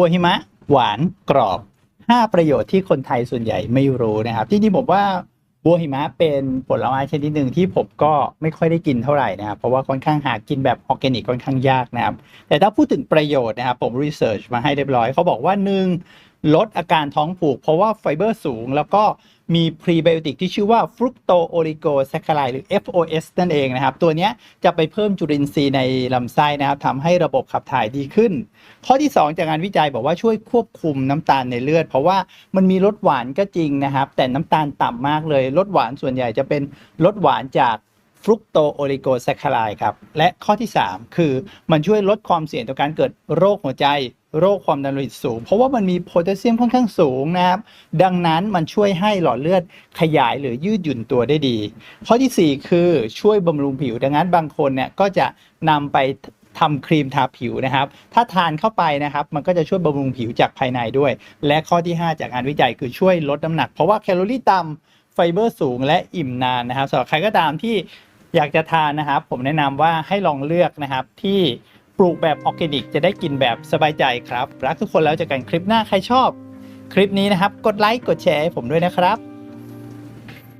บัวหิมะ หวานกรอบ 5 ประโยชน์ที่คนไทยส่วนใหญ่ไม่รู้นะครับ ที่นี่ผมว่าบัวหิมะเป็นผลไม้ชนิดหนึ่งที่ผมก็ไม่ค่อยได้กินเท่าไหร่นะครับ เพราะว่าค่อนข้างหากินแบบออร์แกนิกค่อนข้างยากนะครับ แต่ถ้าพูดถึงประโยชน์นะครับ ผมรีเสิร์ชมาให้เรียบร้อยเขาบอกว่าหนึ่ง ลดอาการท้องผูก เพราะว่าไฟเบอร์สูง แล้วก็มีพรีไบโอติกที่ชื่อว่าฟรุกโตโอลิโกแซคคาไลหรือ FOS นั่นเองนะครับ ตัวนี้จะไปเพิ่มจุลินทรีย์ในลำไส้นะครับทำให้ระบบขับถ่ายดีขึ้น ข้อที่ 2 จากงานวิจัยบอกว่าช่วยควบคุมน้ำตาลในเลือด เพราะว่ามันมีรสหวานก็จริงนะครับ แต่น้ำตาลต่ำมากเลยรสหวานส่วนใหญ่จะเป็นรสหวานจาก ฟรุกโตโอลิโกแซคคาไลครับ และข้อที่ 3 คือมันช่วยลดความเสี่ยงต่อการเกิดโรคหัวใจ โรคความดันโลหิตสูง เพราะว่ามันมีโพแทสเซียมค่อนข้างสูงนะครับ ดังนั้นมันช่วยให้หลอดเลือดขยายหรือยืดหยุ่นตัวได้ดี ข้อทีสี่ 4 คือช่วยบำรุงผิว ดังนั้นบางคนเนี่ยก็จะนำไปทำครีมทาผิวนะครับ ถ้าทานเข้าไปนะครับ มันก็จะช่วยบำรุงผิวจากภายในด้วย และข้อที่ 5 จากงานวิจัยคือช่วยลดน้ำหนัก เพราะว่าแคลอรี่ต่ำไฟเบอร์สูงและอิ่มนานนะครับสำหรับใครก็ตามที่ อยากจะทานนะครับ ผมแนะนำว่าให้ลองเลือกนะครับที่ปลูกแบบออร์แกนิก จะได้กินแบบสบายใจครับ รักทุกคนแล้วเจอกันคลิปหน้าใครชอบ คลิปนี้นะครับ กดไลค์กดแชร์ให้ผมด้วยนะครับ